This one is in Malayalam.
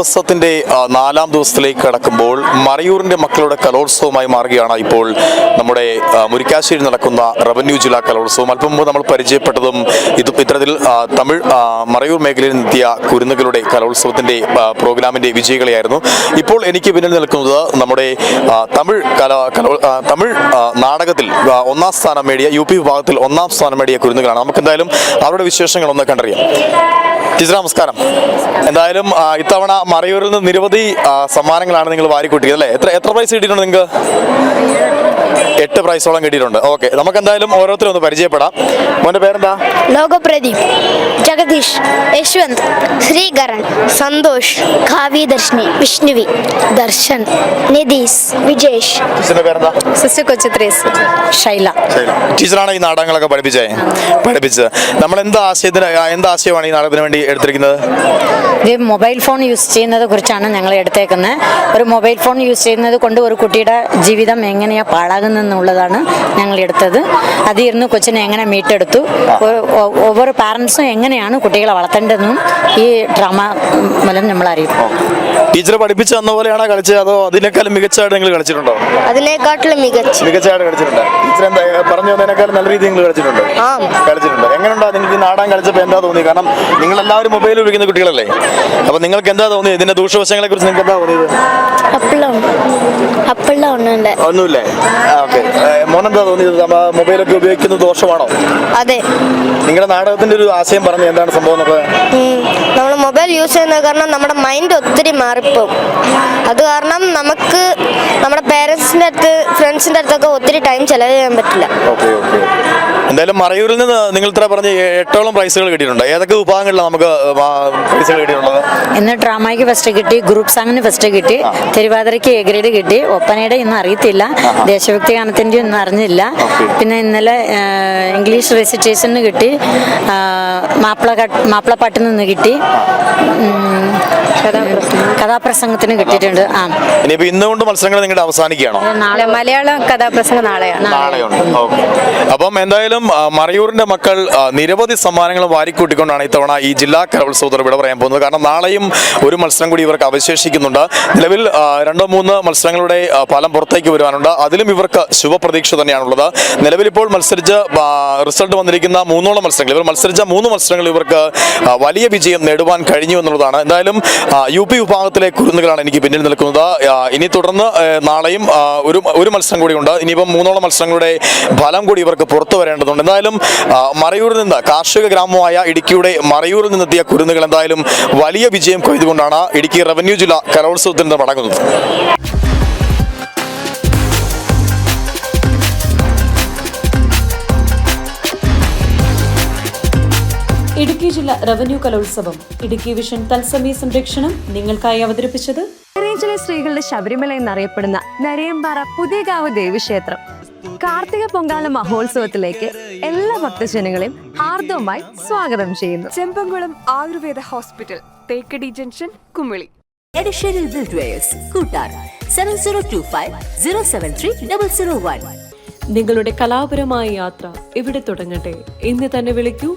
ദിവസത്തിന്റെ നാലാം ദിവസത്തിലേക്ക് കടക്കുമ്പോൾ മറയൂരിന്റെ മക്കളുടെ കലോത്സവമായി മാറുകയാണ് ഇപ്പോൾ നമ്മുടെ മുരിക്കാശ്ശേരി നടക്കുന്ന റവന്യൂ ജില്ലാ കലോത്സവം. അല്പം മുമ്പ് നമ്മൾ പരിചയപ്പെട്ടതും ഇത് ഇത്തരത്തിൽ തമിഴ് മറയൂർ മേഖലയിൽ നിന്നെത്തിയ കുരുന്നുകളുടെ കലോത്സവത്തിന്റെ പ്രോഗ്രാമിന്റെ വിജയികളെയായിരുന്നു. ഇപ്പോൾ എനിക്ക് പിന്നിൽ നിൽക്കുന്നത് നമ്മുടെ തമിഴ് കല തമിഴ് നാടകത്തിൽ ഒന്നാം സ്ഥാനം നേടിയ യു വിഭാഗത്തിൽ ഒന്നാം സ്ഥാനം നേടിയ കുരുന്നുകളാണ്. നമുക്ക് എന്തായാലും അവരുടെ വിശേഷങ്ങൾ ഒന്ന് കണ്ടറിയാം. ടീച്ചർ നമസ്കാരം. എന്തായാലും ഇത്തവണ മറയൂരിൽ നിന്ന് നിരവധി സമ്മാനങ്ങളാണ് നിങ്ങൾ വാരിക്കൂട്ടിയത് അല്ലേ? എത്ര എത്ര പ്രൈസ് കിട്ടിയിട്ടുണ്ട് നിങ്ങൾക്ക്? എട്ട് പ്രൈസോളം കിട്ടിയിട്ടുണ്ട്. ഓക്കെ നമുക്ക് എന്തായാലും ഓരോരുത്തരും ഒന്ന് പരിചയപ്പെടാം. മോന്റെ പേരെന്താ? ലോകപ്രദീപ്. ജഗദീഷ് യശ്വന്ത് ശ്രീകരൺ സന്തോഷ് കാവ്യദർശിനി വിഷ്ണുവി ദർശൻ നിതീഷ് വിജേഷ്. സിസ്റ്റർ കൊച്ചുത്രേസ് ശൈല. ടീച്ചറാണ് ഈ നാടകങ്ങളൊക്കെ പഠിപ്പിച്ചേ? പഠിപ്പിച്ചത്. നമ്മൾ എന്ത് ആശയത്തിന് എന്താ എന്ത് ആശയമാണ് ഈ നാടകത്തിന് വേണ്ടി എടുത്തിരിക്കുന്നത്? ഇത് മൊബൈൽ ഫോൺ യൂസ് ചെയ്യുന്നത് കുറിച്ചാണ് ഞങ്ങൾ എടുത്തേക്കുന്നത്. ഒരു മൊബൈൽ ഫോൺ യൂസ് ചെയ്യുന്നത് കൊണ്ട് ഒരു കുട്ടിയുടെ ജീവിതം എങ്ങനെയാണ് പാഴാകുന്നതെന്നുള്ളതാണ് ഞങ്ങൾ എടുത്തത്. അതിരുന്ന് കൊച്ചിനെ എങ്ങനെ മീട്ടെടുത്തു ഓവർ പാരൻസും എങ്ങനെയാണ് കുട്ടികളെ വളർത്തേണ്ടതെന്നും ഈ ഡ്രാമ മൂലം നമ്മൾ അറിയും ടീച്ചർ പഠിപ്പിച്ചു തന്ന പോലെയാണോ കളിച്ചത്? അതോ അതിനേക്കാളും മികച്ചതായിട്ട് നിങ്ങൾ കളിച്ചിട്ടുണ്ടോ? അതിനേക്കാട്ടിലും മികച്ച. മികച്ചതായിട്ട് കളിച്ചിട്ടുണ്ട്. ടീച്ചർ എന്താ പറഞ്ഞു തന്നതിനേക്കാളും നല്ല രീതിയിൽ നിങ്ങൾ കളിച്ചിട്ടുണ്ട്. ആ. കളിച്ചിട്ടുണ്ട്. എങ്ങനെയുണ്ടോ? നിങ്ങൾക്ക് ഈ നാടകം കളിച്ചപ്പോൾ എന്താ തോന്നി? കാരണം നിങ്ങൾ എല്ലാവരും മൊബൈൽ ഉപയോഗിക്കുന്ന കുട്ടികളല്ലേ? അപ്പൊ നിങ്ങൾക്ക് എന്താ തോന്നിയത്? ഇതിന്റെ ദൂഷ്യവശങ്ങളെ കുറിച്ച് നിങ്ങൾക്ക് എന്താ തോന്നിയത്? ഒന്നുമില്ലേ. ഓക്കെ. മോനെന്താ തോന്നിയത്? മൊബൈലൊക്കെ ഉപയോഗിക്കുന്നത് ദോഷമാണോ? അതെ. നിങ്ങളുടെ നാടകത്തിന്റെ ഒരു ആശയം പറഞ്ഞു എന്താണ് സംഭവം നമ്മൾ മൊബൈൽ യൂസ് ചെയ്യുന്നത് കാരണം നമ്മുടെ മൈൻഡ് ഒത്തിരി മാറിപ്പോകും അത് കാരണം നമുക്ക് നമ്മുടെ പേരൻസിന്റെ അടുത്ത് ഫ്രണ്ട്സിന്റെ അടുത്തൊക്കെ ഒത്തിരി ടൈം ചെലവ് ചെയ്യാൻ പറ്റില്ല. Okay okay. എന്തായാലും മറയൂരിൽ നിന്ന് നിങ്ങൾ ഇത്ര പറഞ്ഞ എട്ടോളം പ്രൈസുകൾ കിട്ടിയിട്ടുണ്ട്. ഏതൊക്കെ വിഭാഗങ്ങളിലാണ് നമുക്ക് പ്രൈസുകൾ കിട്ടിയിട്ടുള്ളത്? ഇന്ന് ഡ്രാമയ്ക്ക് ഫസ്റ്റ് കിട്ടി ഗ്രൂപ്പ് സാങ്ങിന് ഫസ്റ്റ് കിട്ടി തിരുവാതിരയ്ക്ക് എ ഗ്രേഡ് കിട്ടി. ഒപ്പനയുടെ ഇന്ന് അറിയത്തില്ല. ദേശഭക്തി ഗാനത്തിന്റെ ഒന്നും അറിഞ്ഞില്ല. പിന്നെ ഇന്നലെ ഇംഗ്ലീഷ് റെസിറ്റേഷന് കിട്ടി. മാപ്പിള മാപ്പിളപ്പാട്ടിൽ നിന്ന് കിട്ടി. കഥാപ്രസംഗത്തിന് കിട്ടിയിട്ടുണ്ട്. ആ. ഇനിയിപ്പോ ഇന്നുകൊണ്ട് മത്സരങ്ങൾ നിങ്ങളുടെ അവസാനിക്കുകയാണോ? നാളെ മലയാളം കഥാപ്രസംഗം നാളെയാണ്. നാളെയുണ്ട്. ഓക്കെ. അപ്പം എന്തായാലും ആ, മറയൂരിന്റെ മക്കൾ ആ, നിരവധി സമ്മാനങ്ങൾ വാരിക്കൂട്ടിക്കൊണ്ടാണ് ഇത്തവണ ഈ ജില്ലാ കലോത്സവത്തോട് വിട പറയാൻ പോകുന്നത്. കാരണം നാളെയും ഒരു മത്സരം കൂടി ഇവർക്ക് അവശേഷിക്കുന്നുണ്ട്. നിലവിൽ ആ, രണ്ടോ മൂന്ന് മത്സരങ്ങളുടെ ആ, ഫലം പുറത്തേക്ക് വരുവാനുണ്ട്. അതിലും ഇവർക്ക് ശുഭപ്രതീക്ഷ തന്നെയാണുള്ളത്. നിലവിൽ ഇപ്പോൾ മത്സരിച്ച് ആ, റിസൾട്ട് വന്നിരിക്കുന്ന മൂന്നോളം മത്സരങ്ങൾ ഇവർ മത്സരിച്ച മൂന്ന് മത്സരങ്ങൾ ഇവർക്ക് ആ, വലിയ വിജയം നേടുവാൻ കഴിഞ്ഞു എന്നുള്ളതാണ്. എന്തായാലും ആ, യു പി വിഭാഗത്തിലെ കുരുന്നുകളാണ് എനിക്ക് പിന്നിൽ നിൽക്കുന്നത്. ആ, ഇനി തുടർന്ന് ആ, നാളെയും ഒരു ഒരു മത്സരം കൂടിയുണ്ട് ഇനിയിപ്പം മൂന്നോളം മത്സരങ്ങളുടെ ഫലം കൂടി ഇവർക്ക് പുറത്തു വരേണ്ടതുണ്ട്. എന്തായാലും മറയൂരിൽ നിന്ന് കാർഷിക ഗ്രാമമായ ഇടുക്കിയുടെ മറയൂരിൽ നിന്നെത്തിയ കുരുന്നുകൾ എന്തായാലും വലിയ വിജയം കൊയ്തുകൊണ്ടാണ് ഇടുക്കി റവന്യൂ ജില്ലാ കലോത്സവത്തിൽ നിന്ന് മടങ്ങുന്നത്. ഇടുക്കി ജില്ലാ റവന്യൂ കലോത്സവം. ഇടുക്കി വിഷൻ തത്സമയ സംരക്ഷണം നിങ്ങൾക്കായി അവതരിപ്പിച്ചത് ചിറയഞ്ചിലെ സ്ത്രീകളുടെ ശബരിമല എന്നറിയപ്പെടുന്ന നരയമ്പാറ പുതിയകാവ് ദേവീക്ഷേത്രം. കാർത്തിക പൊങ്കാല മഹോത്സവത്തിലേക്ക് എല്ലാ ഭക്തജനങ്ങളെയും ആർദ്രമായി സ്വാഗതം ചെയ്യുന്നു. Chembamkulam Ayurveda hospital Thekkady junction Kumily. Additional Buildwares, Kutar, 7025 073 001. നിങ്ങളുടെ കലാപരമായ യാത്ര ഇവിടെ തുടങ്ങട്ടെ? ഇന്ന് തന്നെ വിളിക്കൂ